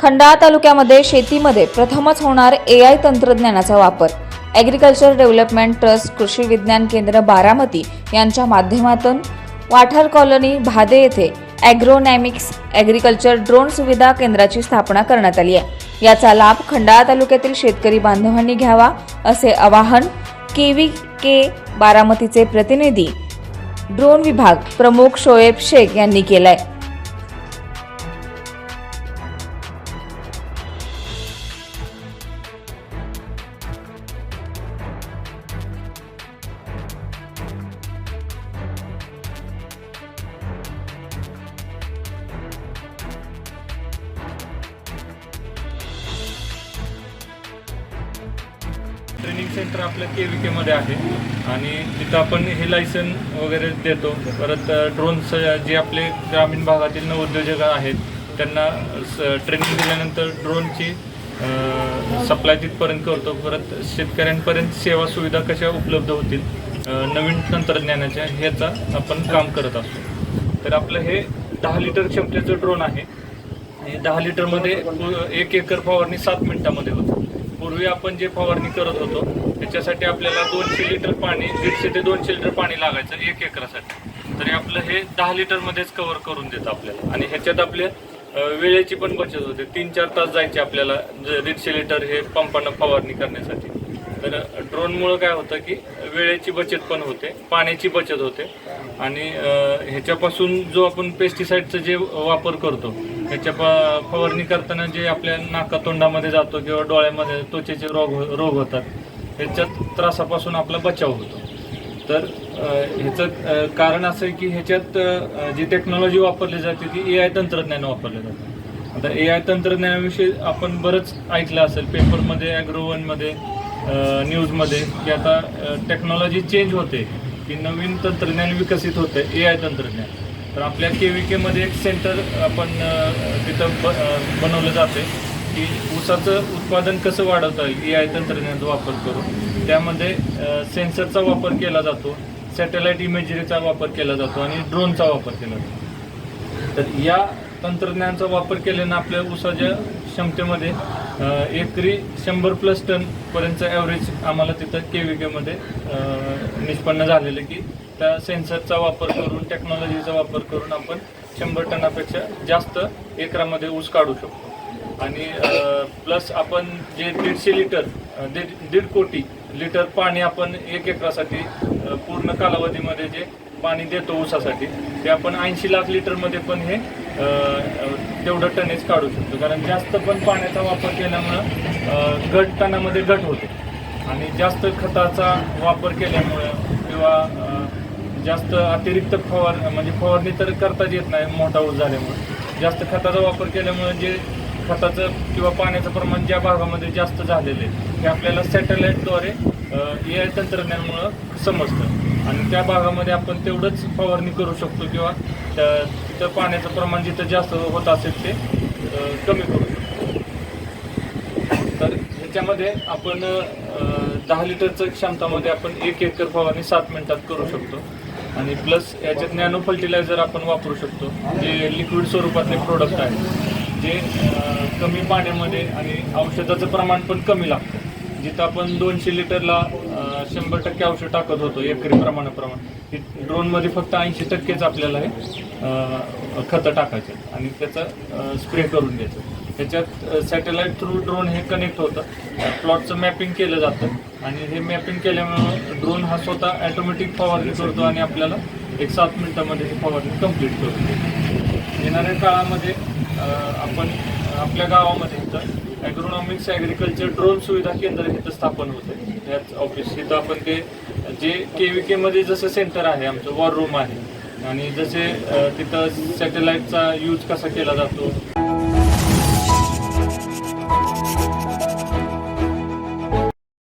खंडाळा तालुक्यामध्ये शेतीमध्ये प्रथमच होणार ए आय तंत्रज्ञानाचा वापर. ॲग्रिकल्चर डेव्हलपमेंट ट्रस्ट कृषी विज्ञान केंद्र बारामती यांच्या माध्यमातून वाठार कॉलनी भादे येथे ॲग्रोनॅमिक्स ॲग्रिकल्चर ड्रोन सुविधा केंद्राची स्थापना करण्यात आली आहे. याचा लाभ खंडाळा तालुक्यातील शेतकरी बांधवांनी घ्यावा असे आवाहन केवी के बारामतीचे प्रतिनिधी ड्रोन विभाग प्रमुख शोएब शेख यांनी केलंय. ट्रेनिंग सेंटर आपल्या के व्ही केमध्ये आहे. आणि तिथं आपण हे लायसन वगैरे देतो. परत ड्रोन्स जे आपले ग्रामीण भागातील नवउद्योजक आहेत त्यांना ट्रेनिंग दिल्यानंतर ड्रोनची सप्लाय तिथपर्यंत करतो. परत शेतकऱ्यांपर्यंत सेवा सुविधा कशा उपलब्ध होतील नवीन तंत्रज्ञानाच्या ह्याचा आपण काम करत असतो. तर आपलं हे दहा लिटर क्षमतेचं ड्रोन आहे. आणि दहा लिटरमध्ये एक एकर फवारणी सात मिनिटामध्ये होतं. पूर्वी आपण जे फवारणी करत होतो त्याच्यासाठी आपल्याला दोनशे लिटर पाणी दीडशे ते दोनशे लिटर पाणी लागायचं एक एकरासाठी. तरी आपलं हे दहा लिटरमध्येच कव्हर करून देतं आपल्याला. आणि ह्याच्यात आपल्या वेळेची पण बचत होते. तीन चार तास जायचे आपल्याला ज- दीडशे लिटर हे पंपानं फवारणी करण्यासाठी. तर ड्रोनमुळं काय होतं की वेळेची बचत पण होते पाण्याची बचत होते. आणि ह्याच्यापासून जो आपण पेस्टिसाईडचा जे वापर करतो त्याच्या प- फवारणी करताना जे आपल्या नाकातोंडामध्ये जातो किंवा डोळ्यामध्ये त्वचेचे रोग हो- रोग होतात ह्याच्यात त्रासापासून आपला बचाव होतो. तर ह्याचं कारण असं आहे की ह्याच्यात जी टेक्नॉलॉजी वापरली जाते ती ए आय तंत्रज्ञान वापरलं जातं. आता ए आय तंत्रज्ञानाविषयी आपण बरंच ऐकलं असेल पेपरमध्ये ॲग्रोवनमध्ये न्यूजमध्ये की आता टेक्नॉलॉजी चेंज होते की नवीन तंत्रज्ञान विकसित होतं ए आय तंत्रज्ञान. तर आपल्या के व्ही केमध्ये एक सेंटर आपण तिथं ब बनवलं जाते की ऊसाचं उत्पादन कसं वाढवता येईल ए आय तंत्रज्ञानाचा वापर करून. त्यामध्ये सेन्सरचा वापर केला जातो सॅटेलाइट इमेजरीचा वापर केला जातो आणि ड्रोनचा वापर केला जातो. तर या तंत्रज्ञानाचा वापर केल्यानं आपल्या ऊसाच्या क्षमतेमध्ये एकरी शंभर प्लस टनपर्यंतचं ॲव्हरेज आम्हाला तिथं के व्ही केमध्ये निष्पन्न झालेलं की त्या सेन्सरचा वापर करून टेक्नॉलॉजीचा वापर करून आपण शंभर टनापेक्षा जास्त एकरामध्ये ऊस काढू शकतो. आणि प्लस आपण जे दीडशे लिटर दीड दीड कोटी लिटर पाणी आपण एक एकरासाठी पूर्ण कालावधीमध्ये जे पाणी देतो ऊसासाठी ते आपण ऐंशी लाख लिटरमध्ये पण हे तेवढं टनेज काढू शकतो. कारण जास्त पण पाण्याचा वापर केल्यामुळं घट टनामध्ये घट होते. आणि जास्त खताचा वापर केल्यामुळं किंवा जास्त अतिरिक्त फवार म्हणजे फवारणी तर करताच येत नाही मोठा ऊस झाल्यामुळे. जास्त खताचा वापर केल्यामुळे जे खताचं किंवा पाण्याचं प्रमाण ज्या भागामध्ये जास्त झालेलं आहे ते आपल्याला सॅटेलाईटद्वारे ए आय तंत्रज्ञानामुळं समजतं. आणि त्या भागामध्ये आपण तेवढंच फवारणी करू शकतो किंवा त्या- तिथं पाण्याचं प्रमाण जिथं जास्त होत असेल ते कमी करू शकतो. तर ह्याच्यामध्ये आपण दहा लिटरचं क्षमतामध्ये आपण एक एकर फवारणी सात मिनिटात करू शकतो. आणि प्लस याच्यात नॅनो फर्टिलायझर आपण वापरू शकतो जे लिक्विड स्वरूपातले प्रोडक्ट आहे जे कमी पाण्यामध्ये आणि औषधाचं प्रमाण पण कमी लागतं. जिथं आपण दोनशे लिटरला शंभर टक्के औषध टाकत होतो एकरी प्रमाणाप्रमाणे ड्रोनमध्ये फक्त ऐंशी टक्केच आपल्याला हे खतं टाकायचे आणि त्याचं स्प्रे करून द्यायचं त्याच्यात सॅटेलाईट थ्रू ड्रोन हे कनेक्ट होतं. प्लॉटचं मॅपिंग केलं जातं. आणि हे मॅपिंग केल्यामुळं ड्रोन हा स्वतः ॲटोमॅटिक फवारणी करतो आणि आपल्याला एक सात मिनिटामध्ये ही फवारणी कंप्लीट करतो येणाऱ्या काळामध्ये आपण आपल्या गावामध्ये तर ॲग्रोनॉमिक्स ॲग्रिकल्चर ड्रोन सुविधा केंद्र इथं स्थापन होते. त्याच ऑफिस इथं आपण ते जे के व्ही केमध्ये जसं सेंटर आहे आमचं वॉर रूम आहे. आणि जसे तिथं सॅटेलाईटचा यूज कसा केला जातो